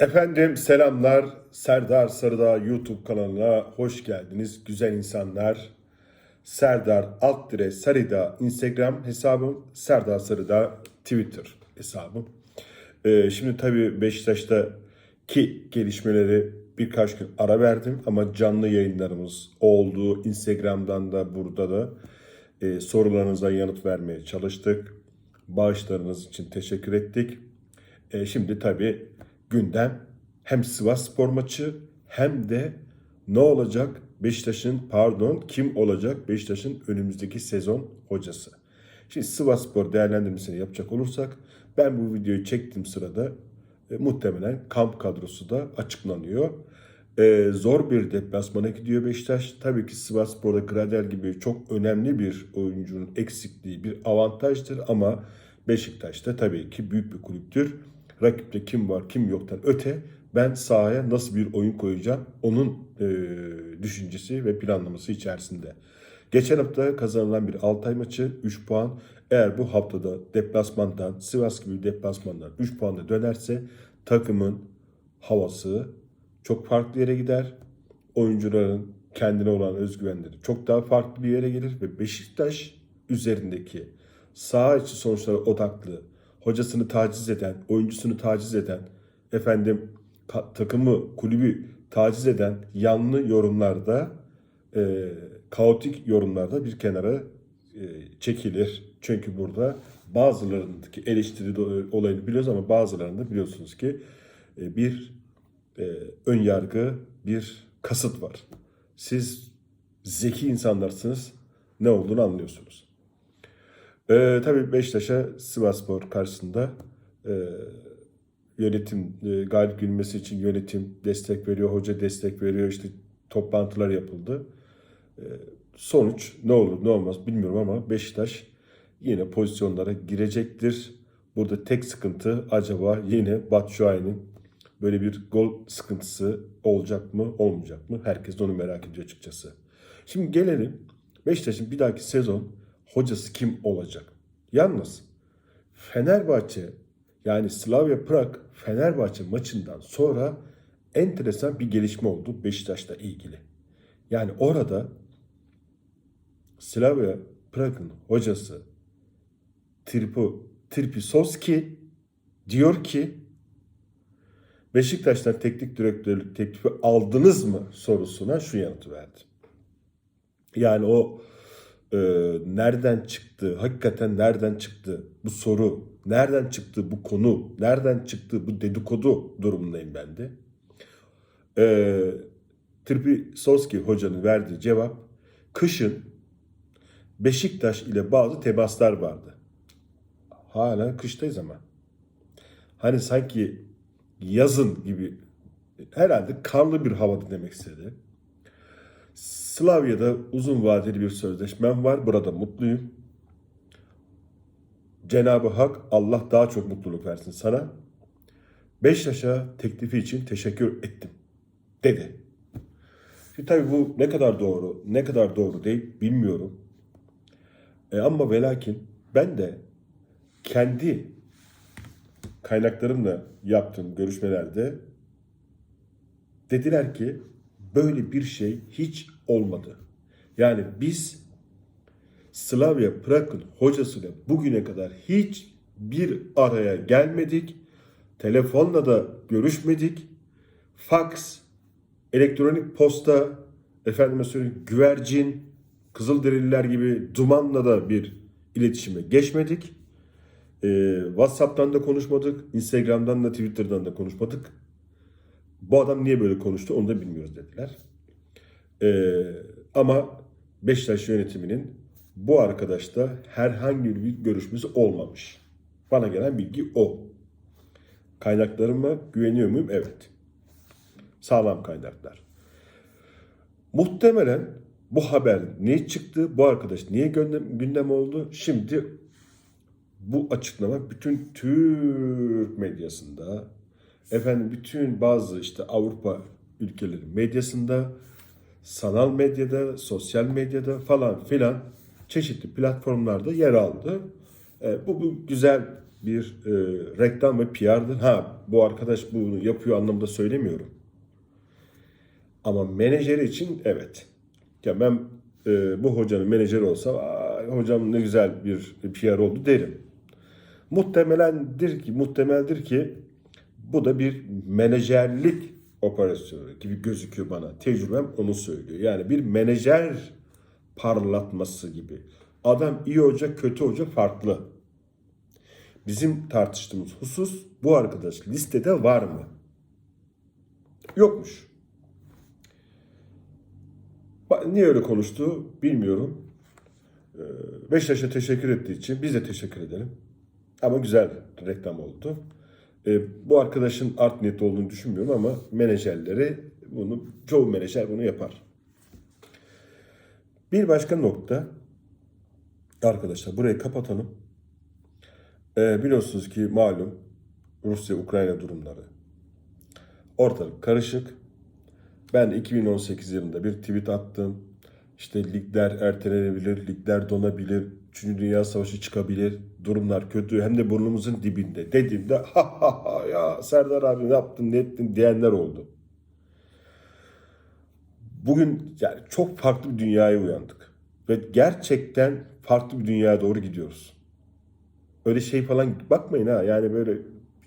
Efendim selamlar. Serdar Sarıdağ YouTube kanalına hoş geldiniz. Güzel insanlar. Serdar Altdire Sarıdağ Instagram hesabım. Serdar Sarıdağ Twitter hesabım. Ee, şimdi tabii Beşiktaş'taki gelişmeleri birkaç gün ara verdim ama canlı yayınlarımız oldu. Instagram'dan da burada da e, sorularınıza yanıt vermeye çalıştık. Bağışlarınız için teşekkür ettik. E, şimdi tabii gündem hem Sivas spor maçı hem de ne olacak Beşiktaş'ın pardon kim olacak Beşiktaş'ın önümüzdeki sezon hocası. Şimdi Sivas Spor değerlendirmesini yapacak olursak ben bu videoyu çektiğim sırada e, muhtemelen kamp kadrosu da açıklanıyor. E, zor bir deplasmana gidiyor Beşiktaş. Tabii ki Sivas Spor'da Gradel gibi çok önemli bir oyuncunun eksikliği bir avantajdır ama Beşiktaş'ta tabii ki büyük bir kulüptür. Rakipte kim var kim yoktan öte ben sahaya nasıl bir oyun koyacağım onun e, düşüncesi ve planlaması içerisinde. Geçen hafta kazanılan bir Altay maçı 3 puan. Eğer bu haftada deplasmandan Sivas gibi deplasmandan 3 puanla dönerse takımın havası çok farklı yere gider. Oyuncuların kendine olan özgüvenleri çok daha farklı bir yere gelir ve Beşiktaş üzerindeki saha içi sonuçlara odaklı, hocasını taciz eden, oyuncusunu taciz eden, efendim takımı, kulübü taciz eden yanlı yorumlarda, e, kaotik yorumlarda bir kenara e, çekilir. Çünkü burada bazılarındaki eleştiri olayını biliyoruz ama bazılarında biliyorsunuz ki e, bir e, ön yargı, bir kasıt var. Siz zeki insanlarsınız, ne olduğunu anlıyorsunuz. Ee, tabii Beşiktaş'a Sivasspor karşısında e, yönetim e, galip gelmesi için yönetim destek veriyor, hoca destek veriyor. İşte toplantılar yapıldı. E, sonuç ne olur ne olmaz bilmiyorum ama Beşiktaş yine pozisyonlara girecektir. Burada tek sıkıntı acaba yine Batshuayi'nin böyle bir gol sıkıntısı olacak mı olmayacak mı? Herkes onu merak ediyor açıkçası. Şimdi gelelim Beşiktaş'ın bir dahaki sezon hocası kim olacak? Yalnız Fenerbahçe yani Slavia Prag Fenerbahçe maçından sonra enteresan bir gelişme oldu Beşiktaş'la ilgili. Yani orada Slavia Prag'ın hocası Tripo, Tripisovski diyor ki Beşiktaş'tan teknik direktörlük teklifi aldınız mı sorusuna şu yanıtı verdi. Yani o e, nereden çıktı, hakikaten nereden çıktı bu soru, nereden çıktı bu konu, nereden çıktı bu dedikodu durumundayım ben de. E, Tripisovski hocanın verdiği cevap, kışın Beşiktaş ile bazı temaslar vardı. Hala kıştayız ama. Hani sanki yazın gibi herhalde karlı bir havada demek istedi. Slavya'da uzun vadeli bir sözleşmem var. Burada mutluyum. Cenab-ı Hak Allah daha çok mutluluk versin sana. Beşiktaş'a teklifi için teşekkür ettim. Dedi. Şimdi tabii bu ne kadar doğru, ne kadar doğru değil bilmiyorum. E ama ve lakin ben de kendi kaynaklarımla yaptığım görüşmelerde dediler ki böyle bir şey hiç olmadı. Yani biz Slavia Prag'ın hocasıyla bugüne kadar hiç bir araya gelmedik. Telefonla da görüşmedik. Fax, elektronik posta, efendime söyleyeyim güvercin, Kızılderililer gibi dumanla da bir iletişime geçmedik. Ee, WhatsApp'tan da konuşmadık, Instagram'dan da Twitter'dan da konuşmadık. Bu adam niye böyle konuştu onu da bilmiyoruz dediler. Ee, ama Beşiktaş yönetiminin bu arkadaşta herhangi bir görüşmesi olmamış. Bana gelen bilgi o. Kaynaklarıma güveniyor muyum? Evet. Sağlam kaynaklar. Muhtemelen bu haber niye çıktı? Bu arkadaş niye gündem, gündem oldu? Şimdi bu açıklama bütün Türk medyasında, efendim bütün bazı işte Avrupa ülkeleri medyasında, sanal medyada, sosyal medyada falan filan çeşitli platformlarda yer aldı. E, bu, bu güzel bir e, reklam ve PR'dır. Ha bu arkadaş bunu yapıyor anlamda söylemiyorum. Ama menajeri için evet. Ya ben e, bu hocanın menajeri olsam "Aa, hocam ne güzel bir PR oldu derim. Muhtemelendir ki muhtemeldir ki bu da bir menajerlik operasyonu gibi gözüküyor bana. Tecrübem onu söylüyor. Yani bir menajer parlatması gibi. Adam iyi hoca, kötü hoca farklı. Bizim tartıştığımız husus bu arkadaş listede var mı? Yokmuş. Niye öyle konuştu bilmiyorum. Ee, Beşiktaş'a teşekkür ettiği için biz de teşekkür edelim. Ama güzel reklam oldu. Ee, bu arkadaşın art niyetli olduğunu düşünmüyorum ama menajerleri bunu, çoğu menajer bunu yapar. Bir başka nokta, arkadaşlar burayı kapatalım. Ee, biliyorsunuz ki malum Rusya-Ukrayna durumları. Ortalık karışık. Ben 2018 yılında bir tweet attım. İşte ligler ertelenebilir, ligler donabilir, 3. Dünya Savaşı çıkabilir, durumlar kötü hem de burnumuzun dibinde dediğimde ha ha ha ya Serdar abi ne yaptın ne ettin diyenler oldu. Bugün yani çok farklı bir dünyaya uyandık. Ve gerçekten farklı bir dünyaya doğru gidiyoruz. Öyle şey falan bakmayın ha yani böyle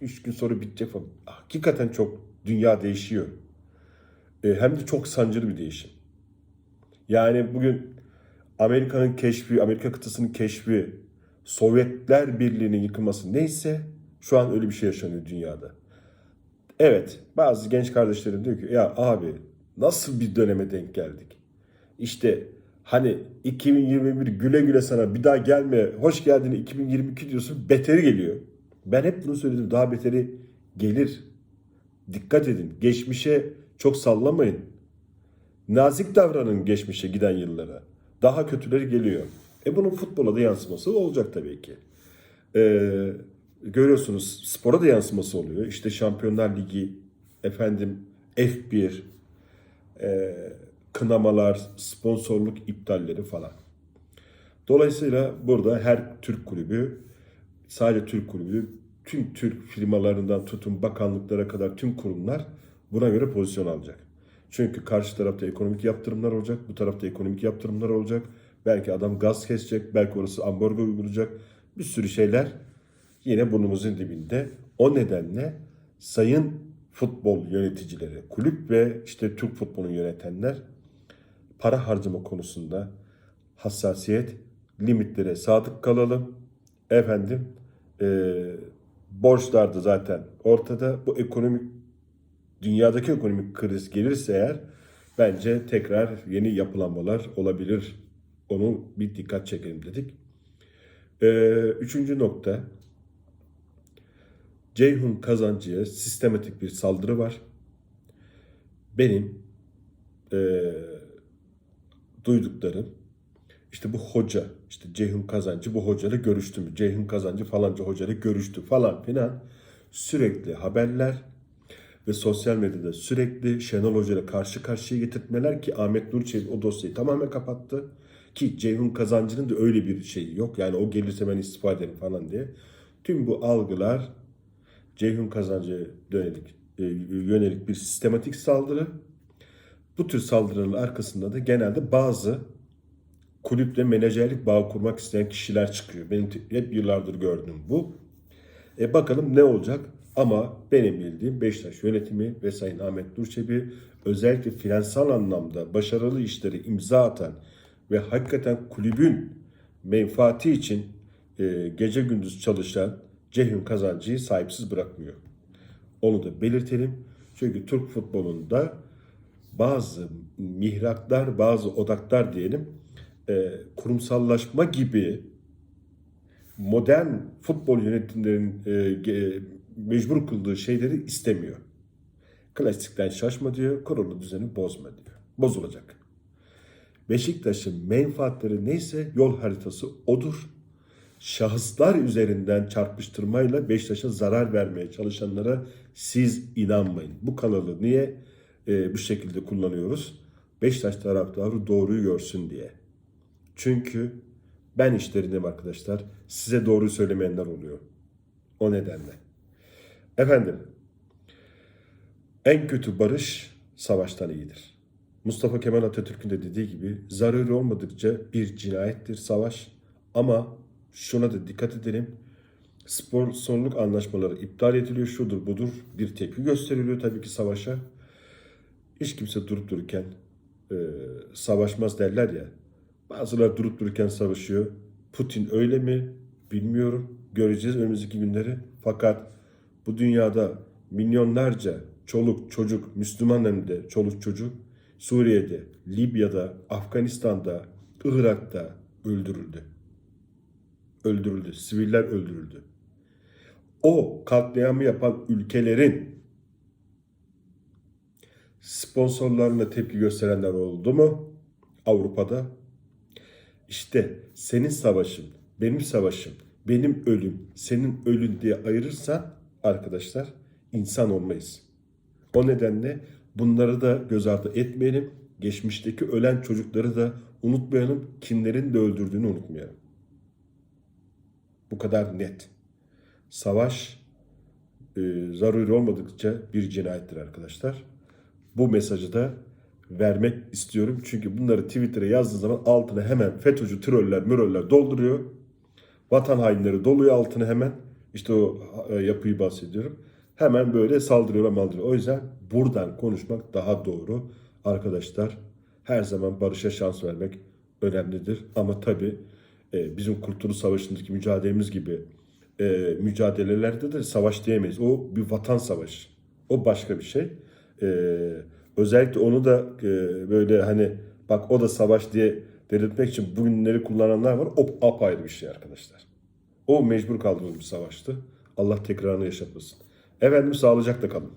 3 gün sonra bitecek falan. Hakikaten çok dünya değişiyor. E, hem de çok sancılı bir değişim. Yani bugün Amerika'nın keşfi, Amerika kıtasının keşfi, Sovyetler Birliği'nin yıkılması neyse şu an öyle bir şey yaşanıyor dünyada. Evet, bazı genç kardeşlerim diyor ki ya abi nasıl bir döneme denk geldik? İşte hani 2021 güle güle sana bir daha gelme, hoş geldin 2022 diyorsun, beteri geliyor. Ben hep bunu söyledim, daha beteri gelir. Dikkat edin, geçmişe çok sallamayın. Nazik davranın geçmişe giden yıllara. Daha kötüleri geliyor. E bunun futbola da yansıması olacak tabii ki. Ee, görüyorsunuz spora da yansıması oluyor. İşte Şampiyonlar Ligi, efendim F1, e, kınamalar, sponsorluk iptalleri falan. Dolayısıyla burada her Türk kulübü, sadece Türk kulübü, tüm Türk firmalarından tutun bakanlıklara kadar tüm kurumlar buna göre pozisyon alacak. Çünkü karşı tarafta ekonomik yaptırımlar olacak, bu tarafta ekonomik yaptırımlar olacak. Belki adam gaz kesecek, belki orası ambargo uygulayacak. Bir sürü şeyler yine burnumuzun dibinde. O nedenle sayın futbol yöneticileri, kulüp ve işte Türk futbolunu yönetenler para harcama konusunda hassasiyet, limitlere sadık kalalım. Efendim, e, borçlar da zaten ortada. Bu ekonomik dünyadaki ekonomik kriz gelirse eğer bence tekrar yeni yapılanmalar olabilir. Onu bir dikkat çekelim dedik. Ee, üçüncü nokta. Ceyhun Kazancı'ya sistematik bir saldırı var. Benim ee, duyduklarım işte bu hoca, işte Ceyhun Kazancı bu hocayla görüştü mü? Ceyhun Kazancı falanca hocayla görüştü falan filan. Sürekli haberler, ve sosyal medyada sürekli Şenol Hoca ile karşı karşıya getirtmeler ki Ahmet Nur Çelik o dosyayı tamamen kapattı. Ki Ceyhun Kazancı'nın da öyle bir şeyi yok. Yani o gelirse ben istifa ederim falan diye. Tüm bu algılar Ceyhun Kazancı'ya yönelik, e, yönelik bir sistematik saldırı. Bu tür saldırıların arkasında da genelde bazı kulüple menajerlik bağı kurmak isteyen kişiler çıkıyor. Benim hep yıllardır gördüğüm bu. E bakalım ne olacak? Ama benim bildiğim Beşiktaş yönetimi ve Sayın Ahmet Nurçebi özellikle finansal anlamda başarılı işleri imza atan ve hakikaten kulübün menfaati için e, gece gündüz çalışan Ceyhun Kazancı'yı sahipsiz bırakmıyor. Onu da belirtelim. Çünkü Türk futbolunda bazı mihraklar, bazı odaklar diyelim e, kurumsallaşma gibi modern futbol yönetimlerinin e, mecbur kıldığı şeyleri istemiyor. Klasikten şaşma diyor, kurulu düzeni bozma diyor. Bozulacak. Beşiktaş'ın menfaatleri neyse yol haritası odur. Şahıslar üzerinden çarpıştırmayla Beşiktaş'a zarar vermeye çalışanlara siz inanmayın. Bu kanalı niye e, bu şekilde kullanıyoruz? Beşiktaş taraftarı doğruyu görsün diye. Çünkü ben işlerindeyim arkadaşlar. Size doğruyu söylemeyenler oluyor. O nedenle. Efendim, en kötü barış savaştan iyidir. Mustafa Kemal Atatürk'ün de dediği gibi zararı olmadıkça bir cinayettir savaş. Ama şuna da dikkat edelim. Sponsorluk anlaşmaları iptal ediliyor, şudur budur. Bir tepki gösteriliyor tabii ki savaşa. Hiç kimse durup dururken e, savaşmaz derler ya. Bazıları durup dururken savaşıyor. Putin öyle mi? Bilmiyorum. Göreceğiz önümüzdeki günleri. Fakat bu dünyada milyonlarca çoluk çocuk, Müslüman hem de çoluk çocuk Suriye'de, Libya'da, Afganistan'da, Irak'ta öldürüldü. Öldürüldü. Siviller öldürüldü. O katliamı yapan ülkelerin sponsorlarına tepki gösterenler oldu mu? Avrupa'da. İşte senin savaşın, benim savaşım, benim ölüm, senin ölün diye ayırırsan arkadaşlar insan olmayız. O nedenle bunları da göz ardı etmeyelim. Geçmişteki ölen çocukları da unutmayalım. Kimlerin de öldürdüğünü unutmayalım. Bu kadar net. Savaş e, zaruri olmadıkça bir cinayettir arkadaşlar. Bu mesajı da vermek istiyorum. Çünkü bunları Twitter'a yazdığı zaman altına hemen FETÖ'cü troller, müroller dolduruyor. Vatan hainleri doluyor altına hemen. İşte o e, yapıyı bahsediyorum. Hemen böyle saldırıyorlar maldırıyor. O yüzden buradan konuşmak daha doğru. Arkadaşlar her zaman barışa şans vermek önemlidir. Ama tabii e, bizim Kurtuluş Savaşı'ndaki mücadelemiz gibi e, mücadelelerde de savaş diyemeyiz. O bir vatan savaşı. O başka bir şey. E, özellikle onu da böyle hani bak o da savaş diye delirtmek için bugünleri kullananlar var. O apayrı bir şey arkadaşlar. O mecbur kaldığımız bir savaştı. Allah tekrarını yaşatmasın. Efendim sağlıcakla kalın.